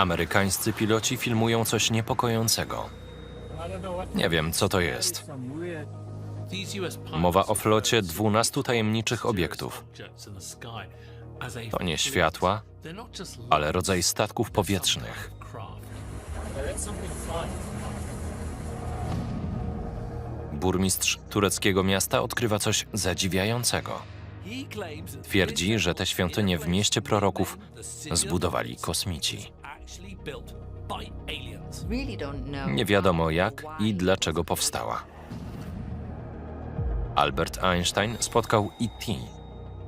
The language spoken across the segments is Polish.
Amerykańscy piloci filmują coś niepokojącego. Nie wiem, co to jest. Mowa o flocie 12 tajemniczych obiektów. To nie światła, ale rodzaj statków powietrznych. Burmistrz tureckiego miasta odkrywa coś zadziwiającego. Twierdzi, że te świątynie w mieście proroków zbudowali kosmici. Nie wiadomo jak i dlaczego powstała. Albert Einstein spotkał E.T.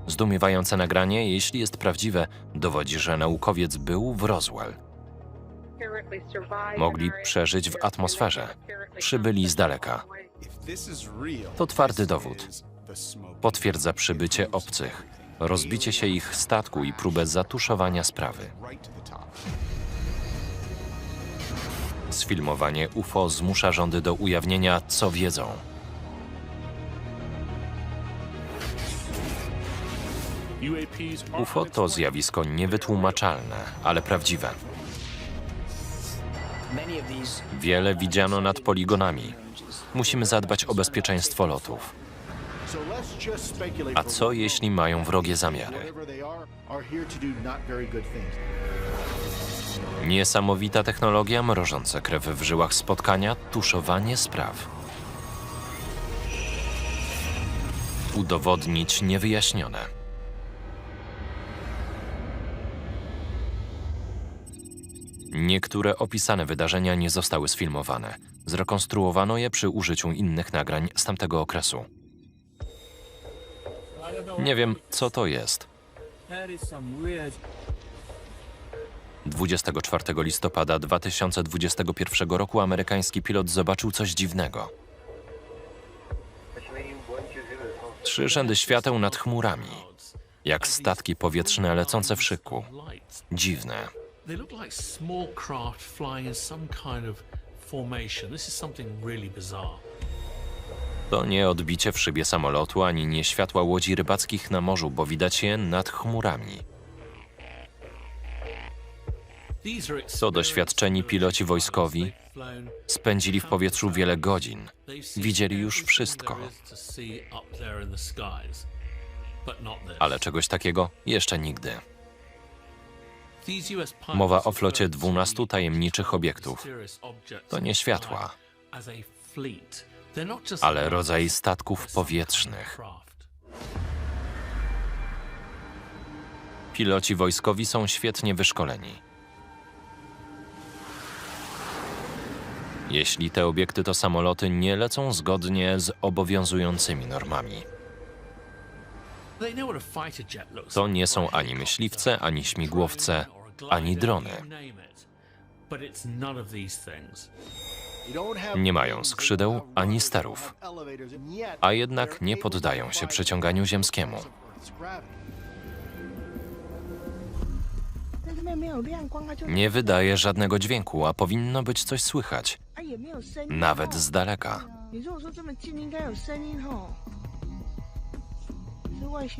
Zdumiewające nagranie, jeśli jest prawdziwe, dowodzi, że naukowiec był w Roswell. Mogli przeżyć w atmosferze. Przybyli z daleka. To twardy dowód. Potwierdza przybycie obcych, rozbicie się ich statku i próbę zatuszowania sprawy. Sfilmowanie UFO zmusza rządy do ujawnienia, co wiedzą. UFO to zjawisko niewytłumaczalne, ale prawdziwe. Wiele widziano nad poligonami. Musimy zadbać o bezpieczeństwo lotów. A co jeśli mają wrogie zamiary? Niesamowita technologia, mrożące krew w żyłach spotkania, tuszowanie spraw. Udowodnić niewyjaśnione. Niektóre opisane wydarzenia nie zostały sfilmowane. Zrekonstruowano je przy użyciu innych nagrań z tamtego okresu. Nie wiem, co to jest. 24 listopada 2021 roku amerykański pilot zobaczył coś dziwnego. Trzy rzędy świateł nad chmurami, jak statki powietrzne lecące w szyku. Dziwne. To nie odbicie w szybie samolotu, ani nie światła łodzi rybackich na morzu, bo widać je nad chmurami. To doświadczeni piloci wojskowi spędzili w powietrzu wiele godzin. Widzieli już wszystko. Ale czegoś takiego jeszcze nigdy. Mowa o flocie to 12 the tajemniczych obiektów. To nie światła, ale rodzaj statków powietrznych. Piloci wojskowi są świetnie wyszkoleni. Jeśli te obiekty to samoloty, nie lecą zgodnie z obowiązującymi normami. To nie są ani myśliwce, ani śmigłowce, ani drony. Nie mają skrzydeł ani sterów, a jednak nie poddają się przyciąganiu ziemskiemu. Nie wydaje żadnego dźwięku, a powinno być coś słychać, nawet z daleka.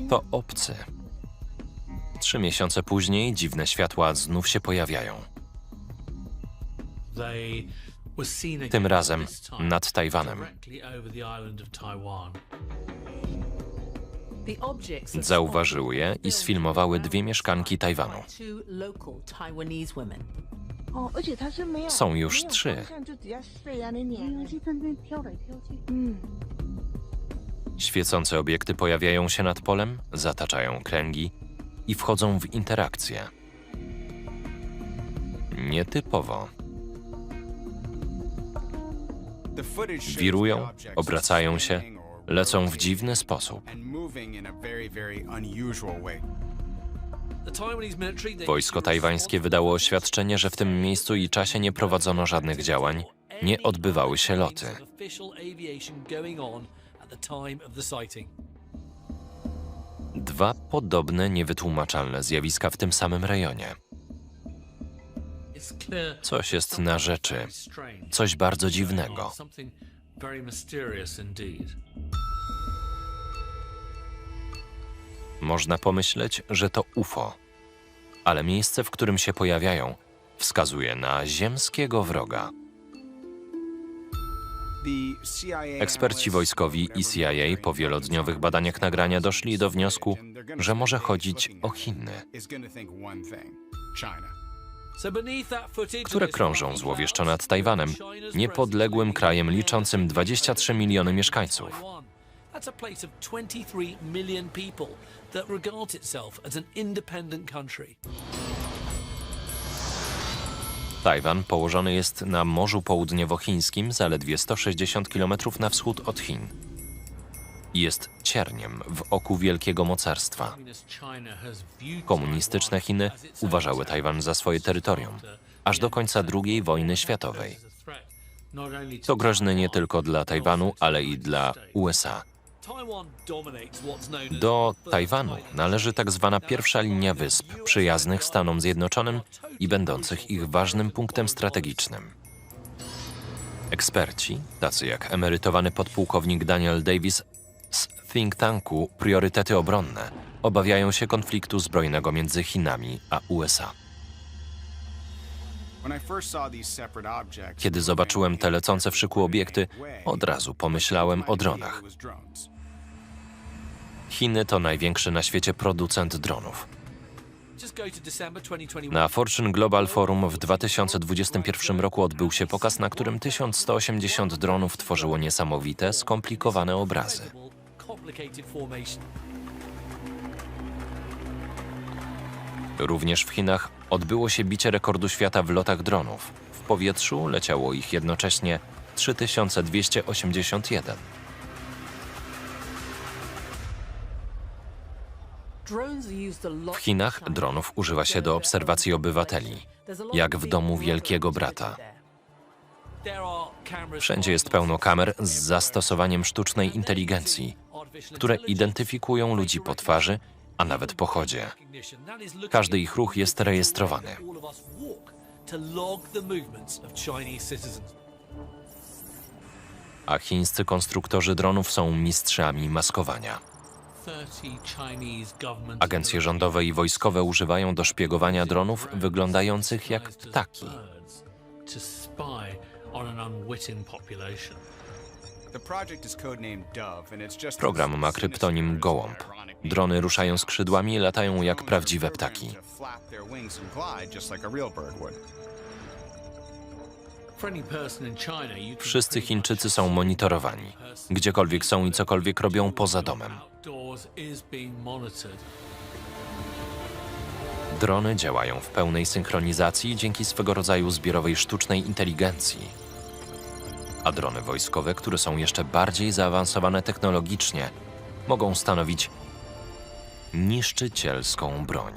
To obcy. Trzy miesiące później dziwne światła znów się pojawiają. Tym razem nad Tajwanem. Zauważyły je i sfilmowały dwie mieszkanki Tajwanu. Są już trzy. Świecące obiekty pojawiają się nad polem, zataczają kręgi i wchodzą w interakcję. Nietypowo. Wirują, obracają się, Lecą w dziwny sposób. Wojsko tajwańskie wydało oświadczenie, że w tym miejscu i czasie nie prowadzono żadnych działań, nie odbywały się loty. Dwa podobne, niewytłumaczalne zjawiska w tym samym rejonie. Coś jest na rzeczy, coś bardzo dziwnego. Można pomyśleć, że to UFO, ale miejsce, w którym się pojawiają, wskazuje na ziemskiego wroga. Eksperci wojskowi i CIA po wielodniowych badaniach nagrania doszli do wniosku, że może chodzić o Chiny, które krążą złowieszczo nad Tajwanem, niepodległym krajem liczącym 23 miliony mieszkańców. That's a place of 23 million people that regards itself as an independent country. Tajwan położony jest na Morzu Południowochińskim, zaledwie 160 km na wschód od Chin. Jest cierniem w oku wielkiego mocarstwa. Komunistyczne Chiny uważały Tajwan za swoje terytorium, aż do końca II wojny światowej. To groźne nie tylko dla Tajwanu, ale i dla USA. Do Tajwanu należy tak zwana pierwsza linia wysp przyjaznych Stanom Zjednoczonym i będących ich ważnym punktem strategicznym. Eksperci, tacy jak emerytowany podpułkownik Daniel Davis z think tanku Priorytety Obronne, obawiają się konfliktu zbrojnego między Chinami a USA. Kiedy zobaczyłem te lecące w szyku obiekty, od razu pomyślałem o dronach. Chiny to największy na świecie producent dronów. Na Fortune Global Forum w 2021 roku odbył się pokaz, na którym 1180 dronów tworzyło niesamowite, skomplikowane obrazy. Również w Chinach odbyło się bicie rekordu świata w lotach dronów. W powietrzu leciało ich jednocześnie 3281. W Chinach dronów używa się do obserwacji obywateli, jak w domu Wielkiego Brata. Wszędzie jest pełno kamer z zastosowaniem sztucznej inteligencji, które identyfikują ludzi po twarzy, a nawet po chodzie. Każdy ich ruch jest rejestrowany. A chińscy konstruktorzy dronów są mistrzami maskowania. Agencje rządowe i wojskowe używają do szpiegowania dronów wyglądających jak ptaki. Program ma kryptonim Gołąb. Drony ruszają skrzydłami i latają jak prawdziwe ptaki. Wszyscy Chińczycy są monitorowani. Gdziekolwiek są i cokolwiek robią poza domem. Drony działają w pełnej synchronizacji dzięki swego rodzaju zbiorowej sztucznej inteligencji. A drony wojskowe, które są jeszcze bardziej zaawansowane technologicznie, mogą stanowić niszczycielską broń.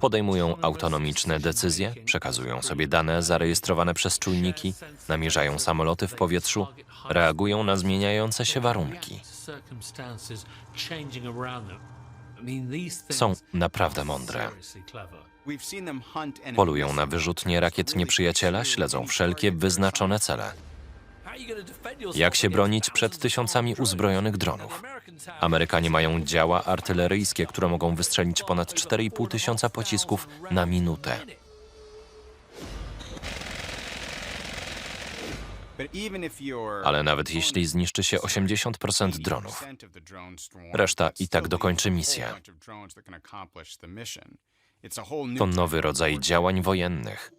Podejmują autonomiczne decyzje, przekazują sobie dane zarejestrowane przez czujniki, namierzają samoloty w powietrzu, reagują na zmieniające się warunki. Są naprawdę mądre. Polują na wyrzutnie rakiet nieprzyjaciela, śledzą wszelkie wyznaczone cele. Jak się bronić przed tysiącami uzbrojonych dronów? Amerykanie mają działa artyleryjskie, które mogą wystrzelić ponad 4,5 tysiąca pocisków na minutę. Ale nawet jeśli zniszczy się 80% dronów, reszta i tak dokończy misję. To nowy rodzaj działań wojennych.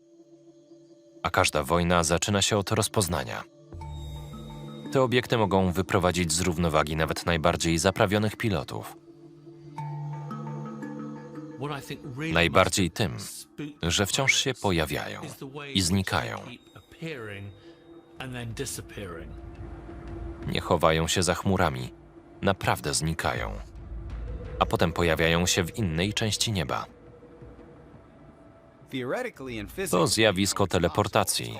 A każda wojna zaczyna się od rozpoznania. Te obiekty mogą wyprowadzić z równowagi nawet najbardziej zaprawionych pilotów. Najbardziej tym, że wciąż się pojawiają i znikają. Nie chowają się za chmurami, naprawdę znikają, a potem pojawiają się w innej części nieba. To zjawisko teleportacji.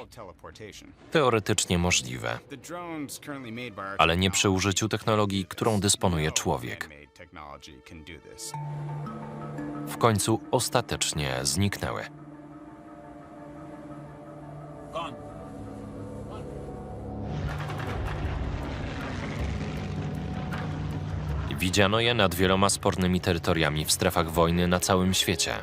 Teoretycznie możliwe, ale nie przy użyciu technologii, którą dysponuje człowiek. W końcu ostatecznie zniknęły. Widziano je nad wieloma spornymi terytoriami w strefach wojny na całym świecie.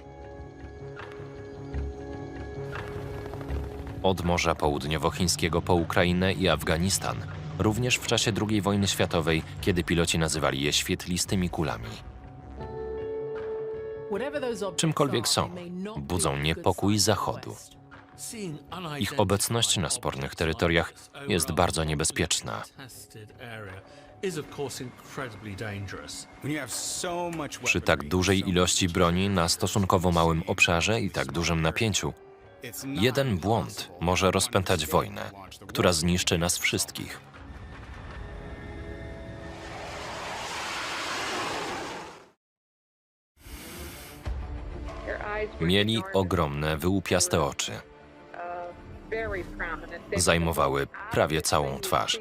Od Morza Południowochińskiego po Ukrainę i Afganistan, również w czasie II wojny światowej, kiedy piloci nazywali je świetlistymi kulami. Czymkolwiek są, budzą niepokój Zachodu. Ich obecność na spornych terytoriach jest bardzo niebezpieczna. Przy tak dużej ilości broni na stosunkowo małym obszarze i tak dużym napięciu, jeden błąd może rozpętać wojnę, która zniszczy nas wszystkich. Mieli ogromne, wyłupiaste oczy. Zajmowały prawie całą twarz.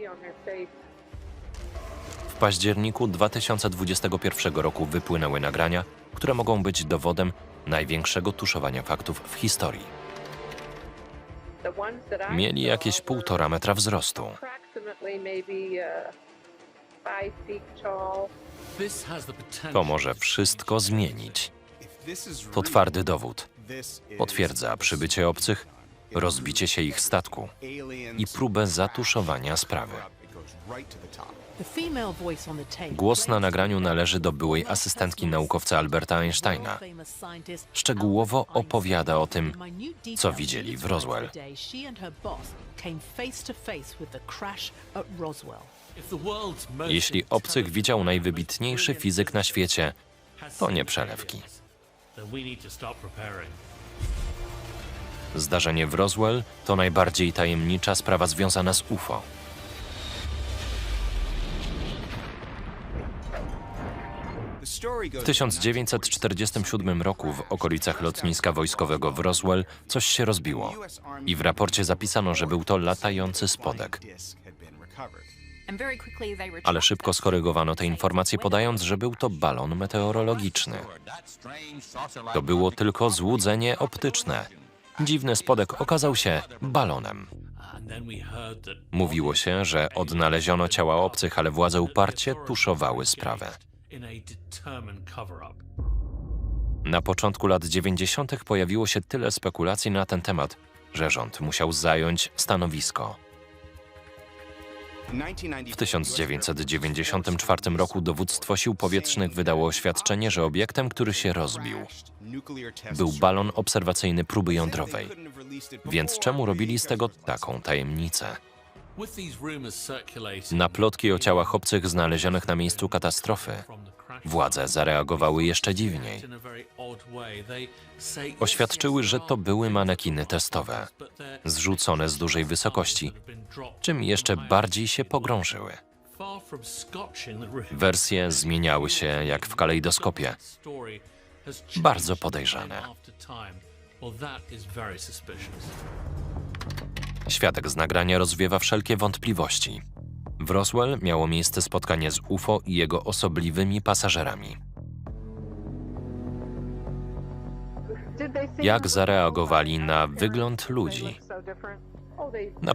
W październiku 2021 roku wypłynęły nagrania, które mogą być dowodem największego tuszowania faktów w historii. Mieli jakieś półtora metra wzrostu. To może wszystko zmienić. To twardy dowód. Potwierdza przybycie obcych, rozbicie się ich statku i próbę zatuszowania sprawy. Głos na nagraniu należy do byłej asystentki naukowca Alberta Einsteina. Szczegółowo opowiada o tym, co widzieli w Roswell. Jeśli obcych widział najwybitniejszy fizyk na świecie, to nie przelewki. Zdarzenie w Roswell to najbardziej tajemnicza sprawa związana z UFO. W 1947 roku w okolicach lotniska wojskowego w Roswell coś się rozbiło i w raporcie zapisano, że był to latający spodek. Ale szybko skorygowano te informacje, podając, że był to balon meteorologiczny. To było tylko złudzenie optyczne. Dziwny spodek okazał się balonem. Mówiło się, że odnaleziono ciała obcych, ale władze uparcie tuszowały sprawę. Na początku lat 90. pojawiło się tyle spekulacji na ten temat, że rząd musiał zająć stanowisko. W 1994 roku dowództwo sił powietrznych wydało oświadczenie, że obiektem, który się rozbił, był balon obserwacyjny próby jądrowej. Więc czemu robili z tego taką tajemnicę? Na plotki o ciałach obcych znalezionych na miejscu katastrofy władze zareagowały jeszcze dziwniej. Oświadczyły, że to były manekiny testowe, zrzucone z dużej wysokości, czym jeszcze bardziej się pogrążyły. Wersje zmieniały się jak w kalejdoskopie. Bardzo podejrzane. Świadek z nagrania rozwiewa wszelkie wątpliwości. W Roswell miało miejsce spotkanie z UFO i jego osobliwymi pasażerami. Jak zareagowali na wygląd ludzi? Na